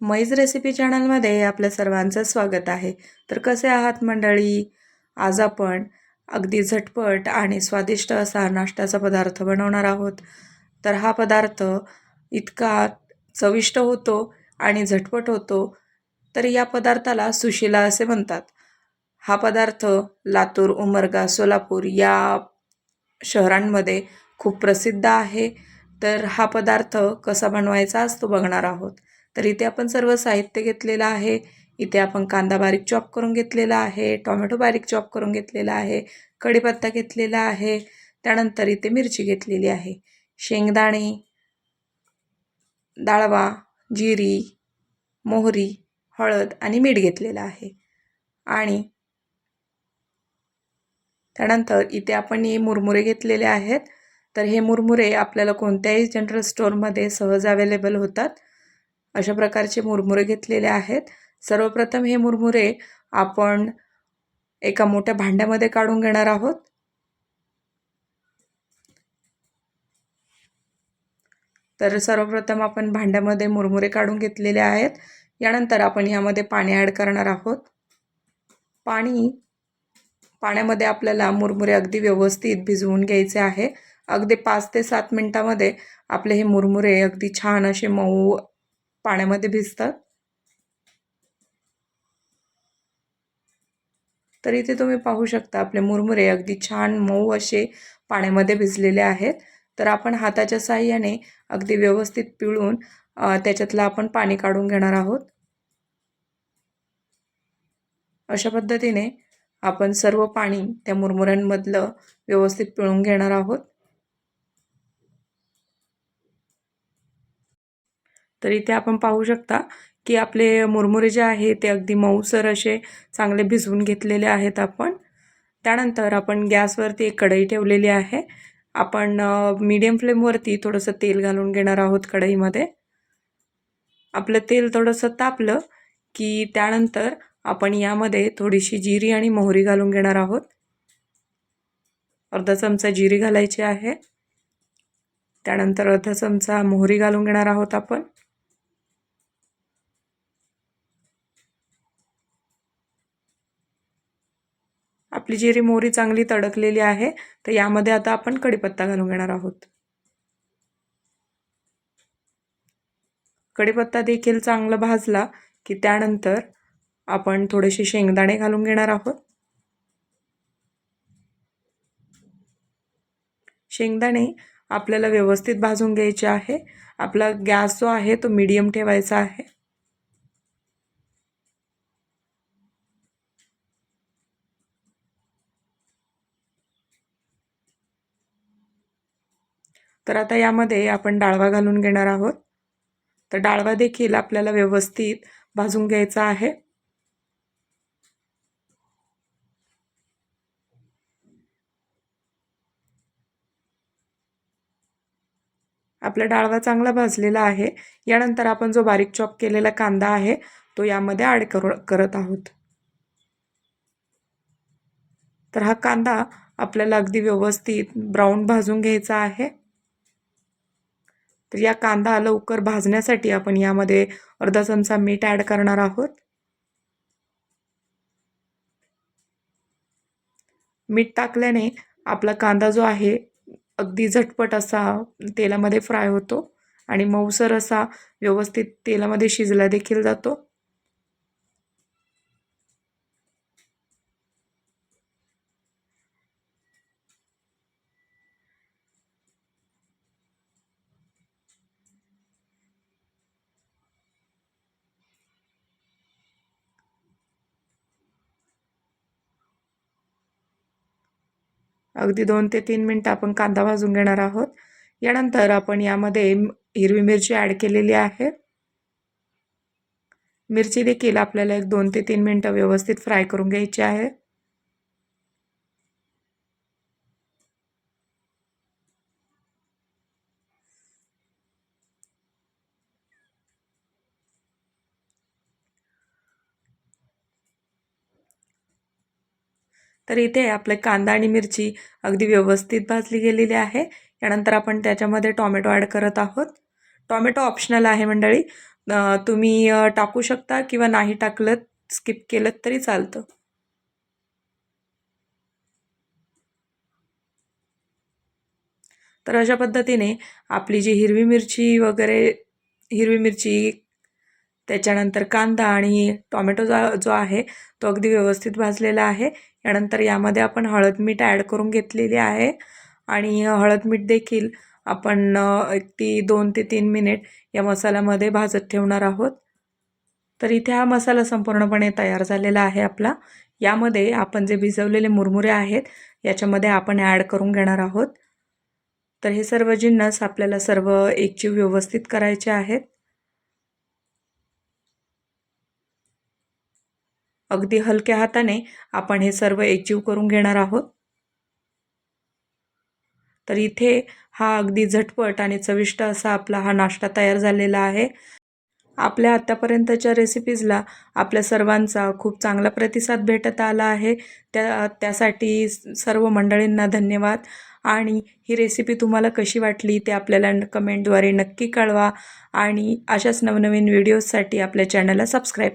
मैज recipe चॅनलमध्ये आपल्या सर्वांचं स्वागत आहे. तर कसे आहात मंडळी? आज आपण अगदी झटपट आणि स्वादिष्ट असा नाश्त्याचा पदार्थ बनवणार आहोत. तर हा पदार्थ इतका चविष्ट होतो आणि झटपट होतो तर या पदार्थाला सुशिला असे म्हणतात. हा पदार्थ लातूर उमरगा सोलापूर या शहरांमध्ये खूप प्रसिद्ध आहे. तर हा पदार्थ कसा बनवायचा आज तो बघणार आहोत. तर इथे आपण सर्व साहित्य घेतलेलं आहे. इथे आपण कांदा बारीक चॉप करून घेतलेला आहे टोमॅटो बारीक चॉप करून घेतलेला आहे कढीपत्ता घेतलेला आहे त्यानंतर इथे मिरची घेतलेली आहे. शेंगदाणे डाळवा जिरी मोहरी हळद आणि मीठ घेतलेलं आहे. आणि त्यानंतर इथे आपण हे मुरमुरे घेतलेले आहेत. तर हे मुरमुरे आपल्याला कोणत्याही जनरल स्टोअरमध्ये सहज अवेलेबल होतात. अशा प्रकारचे मुरमुरे घेतलेले आहेत. सर्वप्रथम हे मुरमुरे आपण एका मोठ्या भांड्यामध्ये काढून घेणार आहोत. तर सर्वप्रथम आपण भांड्यामध्ये मुरमुरे काढून घेतलेले आहेत. यानंतर आपण ह्यामध्ये पाणी ॲड करणार आहोत. पाणी पाण्यामध्ये आपल्याला मुरमुरे अगदी व्यवस्थित भिजवून घ्यायचे आहे. अगदी पाच ते सात मिनटामध्ये आपले हे मुरमुरे अगदी छान असे मऊ पाण्यामध्ये भिजतात. तर इथे तुम्ही पाहू शकता आपले मुरमुरे अगदी छान मऊ असे पाण्यामध्ये भिजलेले आहेत. तर आपण हाताच्या साह्याने अगदी व्यवस्थित पिळून त्याच्यातलं आपण पाणी काढून घेणार आहोत. अशा पद्धतीने आपण सर्व पाणी त्या मुरमुऱ्यांमधलं व्यवस्थित पिळून घेणार आहोत. तर इथे आपण पाहू शकता की आपले मुरमुरे जे आहे ते अगदी मऊसर असे चांगले भिजवून घेतलेले आहेत आपण. त्यानंतर आपण गॅसवरती एक कढई ठेवलेली आहे. आपण मीडियम फ्लेमवरती थोडंसं तेल घालून घेणार आहोत कढईमध्ये. आपलं तेल थोडंसं तापलं की त्यानंतर आपण यामध्ये थोडीशी जिरी आणि मोहरी घालून घेणार आहोत. अर्धा चमचा जिरी घालायची आहे. त्यानंतर अर्धा चमचा मोहरी घालून घेणार आहोत आपण. आपली जिरी मोहरी चांगली तडकलेली आहे तर यामध्ये आता आपण कढीपत्ता घालून घेणार आहोत. कढीपत्ता देखील चांगला भाजला की त्यानंतर आपण थोडेसे शेंगदाणे घालून घेणार आहोत. शेंगदाणे आपल्याला व्यवस्थित भाजून घ्यायचे आहे. आपला गॅस जो आहे तो मीडियम ठेवायचा आहे. तर आता यामध्ये आपण डाळवा घालून घेणार आहोत. तर डाळवा देखील आपल्याला व्यवस्थित भाजून घ्यायचा आहे. आपला डाळवा चांगला भाजलेला आहे. यानंतर आपण जो बारीक चॉप केलेला कांदा आहे तो यामध्ये ॲड करू करत आहोत. तर हा कांदा आपल्याला अगदी व्यवस्थित ब्राऊन भाजून घ्यायचा आहे. तर या कांदा लवकर भाजण्यासाठी आपण यामध्ये अर्धा चमचा मीठ ॲड करणार आहोत. मीठ टाकल्याने आपला कांदा जो आहे अगदी झटपट असा तेलामध्ये फ्राय होतो आणि मऊसर असा व्यवस्थित तेलामध्ये शिजला देखील जातो. अगदी दोन ते तीन मिनटं आपण कांदा भाजून घेणार आहोत. यानंतर आपण यामध्ये हिरवी मिरची ॲड केलेली आहे. मिरची देखील आपल्याला एक दोन ते तीन मिनटं व्यवस्थित फ्राय करून घ्यायची आहे. तर इथे आपले कांदा आणि मिरची अगदी व्यवस्थित भाजली गेलेली आहे. यानंतर आपण त्याच्यामध्ये टॉमॅटो ॲड करत आहोत. टॉमॅटो ऑप्शनल आहे मंडळी. तुम्ही टाकू शकता किंवा नाही टाकलं स्किप केलं तरी चालतं. तर अशा पद्धतीने आपली जी हिरवी मिरची वगैरे हिरवी मिरची त्याच्यानंतर कांदा आणि टॉमॅटो जो जो आहे तो अगदी व्यवस्थित भाजलेला आहे. यानंतर यामध्ये आपण हळद मीठ ॲड करून घेतलेली आहे. आणि हळद मीठ देखील आपण एक ती दोन ते तीन मिनिट या मसाल्यामध्ये भाजत ठेवणार आहोत. तर इथे हा मसाला संपूर्णपणे तयार झालेला आहे आपला. यामध्ये आपण जे भिजवलेले मुरमुरे आहेत याच्यामध्ये आपण ॲड करून घेणार आहोत. तर हे सर्व जिन्नस आपल्याला सर्व एकजीव व्यवस्थित करायचे आहेत. अगदी हलक्या हाताने आपण हे सर्व एकजीव करून घेणार आहोत. तर इथे हा अगदी झटपट आणि चविष्ट असा आपला हा नाश्ता तयार झालेला आहे. आपल्या आत्तापर्यंतच्या रेसिपीजला आपल्या सर्वांचा खूप चांगला प्रतिसाद भेटत आला आहे. त्या त्यासाठी सर्व मंडळींना धन्यवाद. आणि ही रेसिपी तुम्हाला कशी वाटली ते आपल्याला कमेंटद्वारे नक्की कळवा. आणि अशाच नवनवीन व्हिडिओजसाठी आपल्या चॅनलला सबस्क्राईब